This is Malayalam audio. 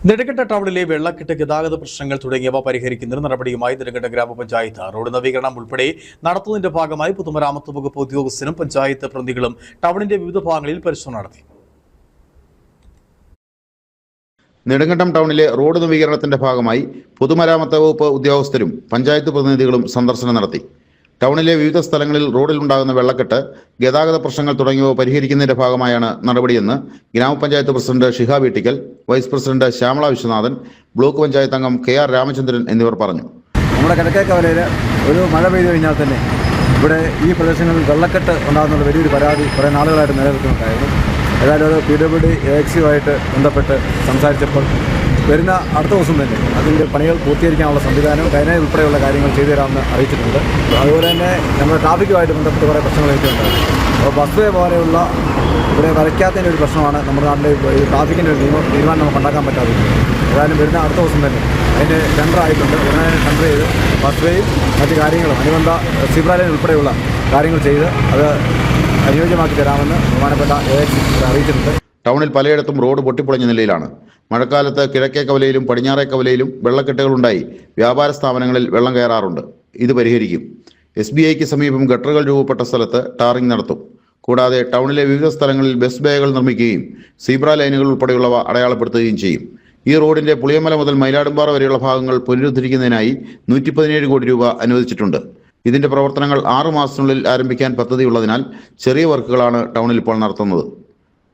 നെടുങ്കണ്ട ടൗണിലെ വെള്ളക്കെട്ട് ഗതാഗത പ്രശ്നങ്ങൾ തുടങ്ങിയവ പരിഹരിക്കുന്നതിന് നടപടിയുമായി നെടുങ്കണ്ട ഗ്രാമപഞ്ചായത്ത് റോഡ് നവീകരണം ഉൾപ്പെടെ നടത്തുന്നതിന്റെ ഭാഗമായി പൊതുമരാമത്ത് വകുപ്പ് ഉദ്യോഗസ്ഥരും പഞ്ചായത്ത് പ്രതിനിധികളും ടൗണിന്റെ വിവിധ ഭാഗങ്ങളിൽ പരിശോധന നടത്തി. നെടുങ്കണ്ടം ടൗണിലെ റോഡ് നവീകരണത്തിന്റെ ഭാഗമായി പൊതുമരാമത്ത് വകുപ്പ് ഉദ്യോഗസ്ഥരും പഞ്ചായത്ത് പ്രതിനിധികളും സന്ദർശനം നടത്തി. ടൗണിലെ വിവിധ സ്ഥലങ്ങളിൽ റോഡിൽ ഉണ്ടാകുന്ന വെള്ളക്കെട്ട് ഗതാഗത പ്രശ്നങ്ങൾ തുടങ്ങിയവ പരിഹരിക്കുന്നതിന്റെ ഭാഗമായാണ് നടപടിയെന്ന് ഗ്രാമപഞ്ചായത്ത് president Shiha Veettikkal vice president Shyamala Viswanathan block panchayat അംഗം കെ ആർ രാമചന്ദ്രൻ എന്നിവർ പറഞ്ഞു. നമ്മുടെ കിഴക്കേ കവലയിൽ ഒരു മഴ പെയ്തു കഴിഞ്ഞാൽ തന്നെ ഇവിടെ ഈ പ്രദേശങ്ങളിൽ വെള്ളക്കെട്ട് ഉണ്ടാകുന്നുള്ള വലിയൊരു പരാതി കുറേ നാളുകളായിട്ട് നിലനിൽക്കുന്നുണ്ടായിരുന്നു. ഏതായാലും ഒരു പി ഡബ്ല്യു ഡി എക്സിയുമായിട്ട് ബന്ധപ്പെട്ട് സംസാരിച്ചപ്പോൾ വരുന്ന അടുത്ത ദിവസം തന്നെ അതിന്റെ പണികൾ പൂർത്തീകരിക്കാനുള്ള സംവിധാനം കൈന ഉൾപ്പെടെയുള്ള കാര്യങ്ങൾ ചെയ്തു തരാമെന്ന് അറിയിച്ചിട്ടുണ്ട്. അതുപോലെ തന്നെ നമ്മുടെ ട്രാഫിക്കുമായിട്ട് ബന്ധപ്പെട്ട് കുറേ പ്രശ്നങ്ങൾ എനിക്കുണ്ടായിരുന്നു അപ്പോൾ ബസ് പോലെയുള്ള ഇവിടെ വരയ്ക്കാത്തതിന്റെ ഒരു പ്രശ്നമാണ് നമ്മുടെ നാട്ടിലെ ഈ ട്രാഫിക്കിന്റെ ഒരു നിയമം തീരുമാനം നമുക്ക് ഉണ്ടാക്കാൻ പറ്റാതിരിക്കുന്നത് ഏതായാലും വരുന്ന അടുത്ത ദിവസം തന്നെ അതിന്റെ ടെൻഡർ ആയിട്ടുണ്ട്. ഉടനെ ടെൻഡർ ചെയ്ത് ബസ് വേയും മറ്റ് കാര്യങ്ങളും അനുബന്ധ സിബ്രാലൈൻ ഉൾപ്പെടെയുള്ള കാര്യങ്ങൾ ചെയ്ത് അത് അനുയോജ്യമാക്കി തരാമെന്ന് ബഹുമാനപ്പെട്ട എ അറിയിച്ചിട്ടുണ്ട്. ടൗണിൽ പലയിടത്തും റോഡ് പൊട്ടിപ്പൊളിഞ്ഞ നിലയിലാണ്. മഴക്കാലത്ത് കിഴക്കേ കവലയിലും പടിഞ്ഞാറേ കവലയിലും വെള്ളക്കെട്ടുകളുണ്ടായി വ്യാപാര സ്ഥാപനങ്ങളിൽ വെള്ളം കയറാറുണ്ട്. ഇത് പരിഹരിക്കും. എസ് ബി ഐക്ക് സമീപം ഗട്ടറുകൾ രൂപപ്പെട്ട സ്ഥലത്ത് ടാറിംഗ് നടത്തും. കൂടാതെ ടൗണിലെ വിവിധ സ്ഥലങ്ങളിൽ ബസ് ബേകൾ നിർമ്മിക്കുകയും സീബ്ര ലൈനുകൾ ഉൾപ്പെടെയുള്ളവ അടയാളപ്പെടുത്തുകയും ചെയ്യും. ഈ റോഡിന്റെ പുളിയമല മുതൽ മയിലാടുംപാറ വരെയുള്ള ഭാഗങ്ങൾ പുനരുദ്ധരിക്കുന്നതിനായി നൂറ്റി പതിനേഴ് കോടി രൂപ അനുവദിച്ചിട്ടുണ്ട്. ഇതിന്റെ പ്രവർത്തനങ്ങൾ ആറു മാസത്തിനുള്ളിൽ ആരംഭിക്കാൻ പദ്ധതിയുള്ളതിനാൽ ചെറിയ വർക്കുകളാണ് ടൗണിൽ ഇപ്പോൾ നടത്തുന്നത്.